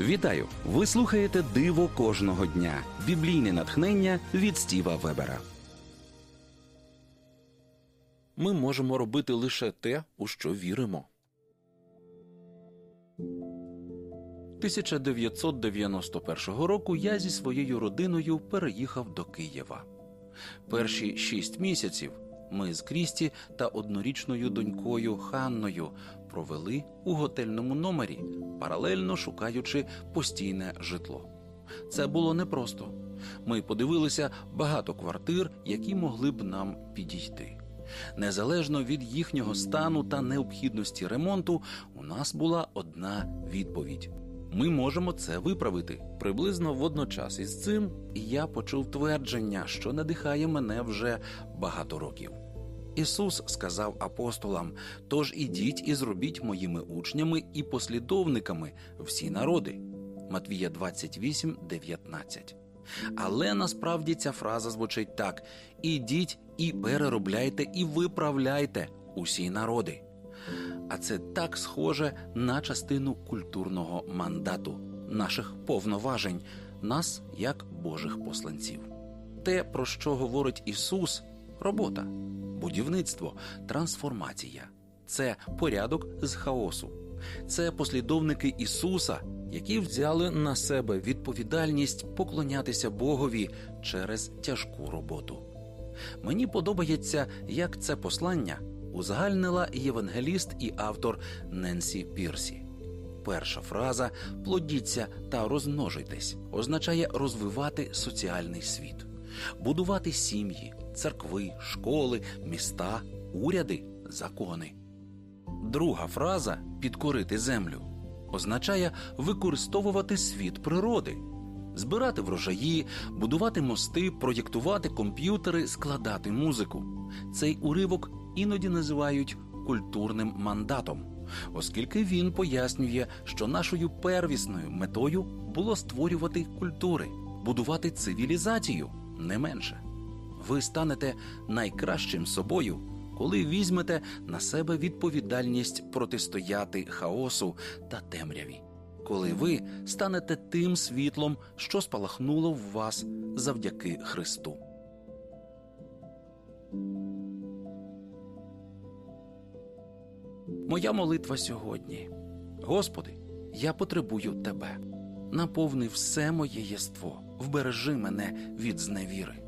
Вітаю! Ви слухаєте Диво кожного дня. Біблійне натхнення від Стіва Вебера. Ми можемо робити лише те, у що віримо. 1991 року я зі своєю родиною переїхав до Києва. Перші шість місяців ми з Крісті та однорічною донькою Ханною провели у готельному номері, паралельно шукаючи постійне житло. Це було непросто. Ми подивилися багато квартир, які могли б нам підійти. Незалежно від їхнього стану та необхідності ремонту, у нас була одна відповідь: ми можемо це виправити. Приблизно водночас із цим я почув твердження, що надихає мене вже багато років. Ісус сказав апостолам: Тож ідіть і зробіть моїми учнями і послідовниками всі народи. Матвія 28, 19. Але насправді ця фраза звучить так: ідіть і переробляйте і виправляйте усі народи. А це так схоже на частину культурного мандату, наших повноважень, нас як Божих посланців. Те, про що говорить Ісус, робота, будівництво, трансформація це порядок з хаосу, це послідовники Ісуса, які взяли на себе відповідальність поклонятися Богові через тяжку роботу. Мені подобається, як це послання узагальнила євангеліст і автор Ненсі Пірсі. Перша фраза плодіться та розмножуйтесь означає розвивати соціальний світ, будувати сім'ї, церкви, школи, міста, уряди, закони. Друга фраза підкорити землю означає використовувати світ природи, збирати врожаї, будувати мости, проєктувати комп'ютери, складати музику. Цей уривок іноді називають культурним мандатом, оскільки він пояснює, що нашою первісною метою було створювати культури, будувати цивілізацію не менше. Ви станете найкращим собою, коли візьмете на себе відповідальність протистояти хаосу та темряві, коли ви станете тим світлом, що спалахнуло в вас завдяки Христу. Моя молитва сьогодні. Господи, я потребую Тебе. Наповни все моє єство, вбережи мене від зневіри.